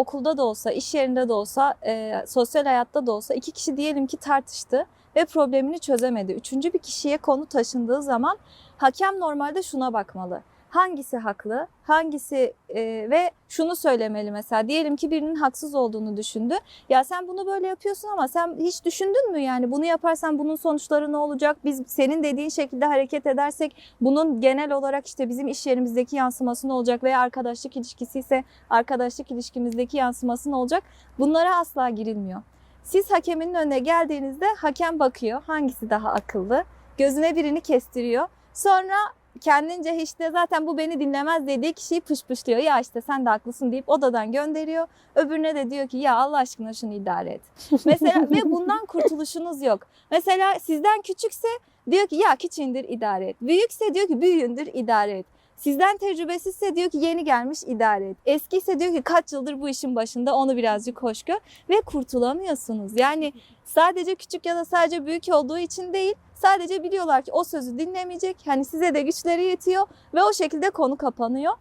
okulda da olsa, iş yerinde de olsa, e, sosyal hayatta da olsa iki kişi diyelim ki tartıştı ve problemini çözemedi. Üçüncü bir kişiye konu taşındığı zaman hakem normalde şuna bakmalı. Hangisi haklı, hangisi e, ve şunu söylemeli mesela. Diyelim ki birinin haksız olduğunu düşündü. Ya sen bunu böyle yapıyorsun ama sen hiç düşündün mü yani bunu yaparsan bunun sonuçları ne olacak? Biz senin dediğin şekilde hareket edersek bunun genel olarak işte bizim iş yerimizdeki yansıması ne olacak veya arkadaşlık ilişkisi ise arkadaşlık ilişkimizdeki yansıması ne olacak? Bunlara asla girilmiyor. Siz hakemin önüne geldiğinizde hakem bakıyor hangisi daha akıllı. Gözüne birini kestiriyor. Sonra kendince işte zaten bu beni dinlemez dediği kişiyi pışpışlıyor. Ya işte sen de haklısın deyip odadan gönderiyor. Öbürüne de diyor ki ya Allah aşkına şunu idare et. Mesela ve bundan kurtuluşunuz yok. Mesela sizden küçükse diyor ki ya küçüğündür idare et. Büyükse diyor ki büyüğündür idare et. Sizden tecrübesizse diyor ki yeni gelmiş idare et. Eskiyse diyor ki kaç yıldır bu işin başında onu birazcık hoş gör ve kurtulamıyorsunuz. Yani sadece küçük ya da sadece büyük olduğu için değil sadece biliyorlar ki o sözü dinlemeyecek. Hani size de güçleri yetiyor ve o şekilde konu kapanıyor.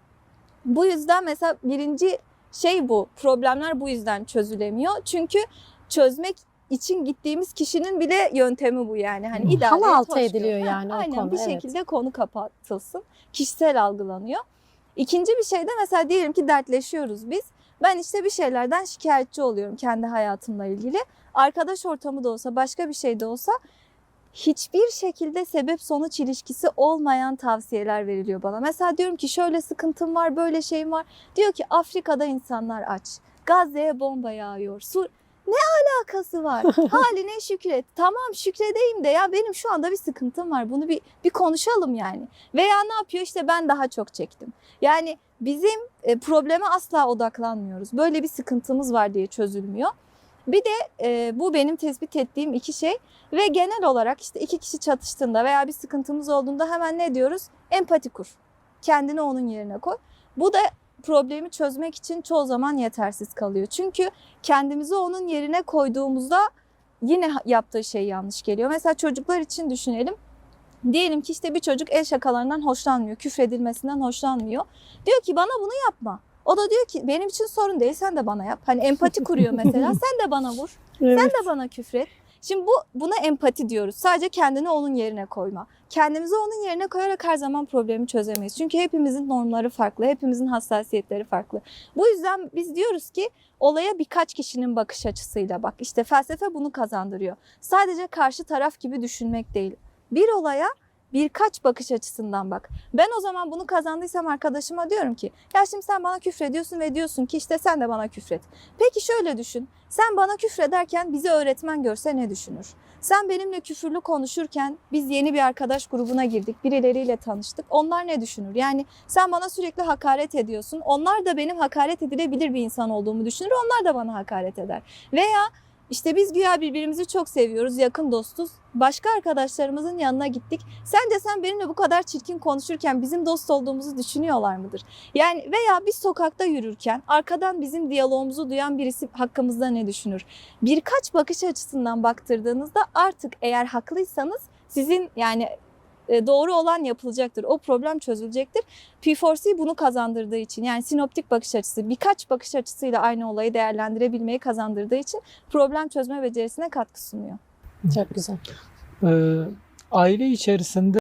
Bu yüzden mesela birinci şey bu. Problemler bu yüzden çözülemiyor. Çünkü çözmek için gittiğimiz kişinin bile yöntemi bu yani. Hani idare Halı et, altı ediliyor Ha, yani o Aynen konu, bir evet. şekilde konu kapatılsın. Kişisel algılanıyor. İkinci bir şey de mesela diyelim ki dertleşiyoruz biz. Ben işte bir şeylerden şikayetçi oluyorum kendi hayatımla ilgili. Arkadaş ortamı da olsa başka bir şey de olsa hiçbir şekilde sebep sonuç ilişkisi olmayan tavsiyeler veriliyor bana. Mesela diyorum ki şöyle sıkıntım var, böyle şeyim var. Diyor ki Afrika'da insanlar aç. Gazze'ye bomba yağıyor. Su ne alakası var? Haline şükret. Tamam şükredeyim de ya benim şu anda bir sıkıntım var. Bunu bir bir konuşalım yani. Veya ne yapıyor? İşte ben daha çok çektim. Yani bizim e, probleme asla odaklanmıyoruz. Böyle bir sıkıntımız var diye çözülmüyor. Bir de e, bu benim tespit ettiğim iki şey ve genel olarak işte iki kişi çatıştığında veya bir sıkıntımız olduğunda hemen ne diyoruz? Empati kur. Kendini onun yerine koy. Bu da problemi çözmek için çoğu zaman yetersiz kalıyor. Çünkü kendimizi onun yerine koyduğumuzda yine yaptığı şey yanlış geliyor. Mesela çocuklar için düşünelim. Diyelim ki işte bir çocuk el şakalarından hoşlanmıyor, küfredilmesinden hoşlanmıyor. Diyor ki bana bunu yapma. O da diyor ki benim için sorun değil sen de bana yap. Hani empati kuruyor mesela sen de bana vur. Sen de bana küfret. Şimdi bu buna empati diyoruz. Sadece kendini onun yerine koyma. Kendimizi onun yerine koyarak her zaman problemi çözemeyiz. Çünkü hepimizin normları farklı, hepimizin hassasiyetleri farklı. Bu yüzden biz diyoruz ki olaya birkaç kişinin bakış açısıyla bak. İşte felsefe bunu kazandırıyor. Sadece karşı taraf gibi düşünmek değil. Bir olaya birkaç bakış açısından bak. Ben o zaman bunu kazandıysam arkadaşıma diyorum ki ya şimdi sen bana küfrediyorsun ve diyorsun ki işte sen de bana küfret. Peki şöyle düşün. Sen bana küfrederken bizi öğretmen görse ne düşünür? Sen benimle küfürlü konuşurken biz yeni bir arkadaş grubuna girdik. Birileriyle tanıştık. Onlar ne düşünür? Yani sen bana sürekli hakaret ediyorsun. Onlar da benim hakaret edilebilir bir insan olduğumu düşünür. Onlar da bana hakaret eder. Veya işte biz güya birbirimizi çok seviyoruz, yakın dostuz. Başka arkadaşlarımızın yanına gittik. Sence sen benimle bu kadar çirkin konuşurken bizim dost olduğumuzu düşünüyorlar mıdır? Yani veya biz sokakta yürürken arkadan bizim diyalogumuzu duyan birisi hakkımızda ne düşünür? Birkaç bakış açısından baktırdığınızda artık eğer haklıysanız sizin yani doğru olan yapılacaktır. O problem çözülecektir. P4C bunu kazandırdığı için yani sinoptik bakış açısı birkaç bakış açısıyla aynı olayı değerlendirebilmeyi kazandırdığı için problem çözme becerisine katkı sunuyor. Çok güzel. Ee, aile içerisinde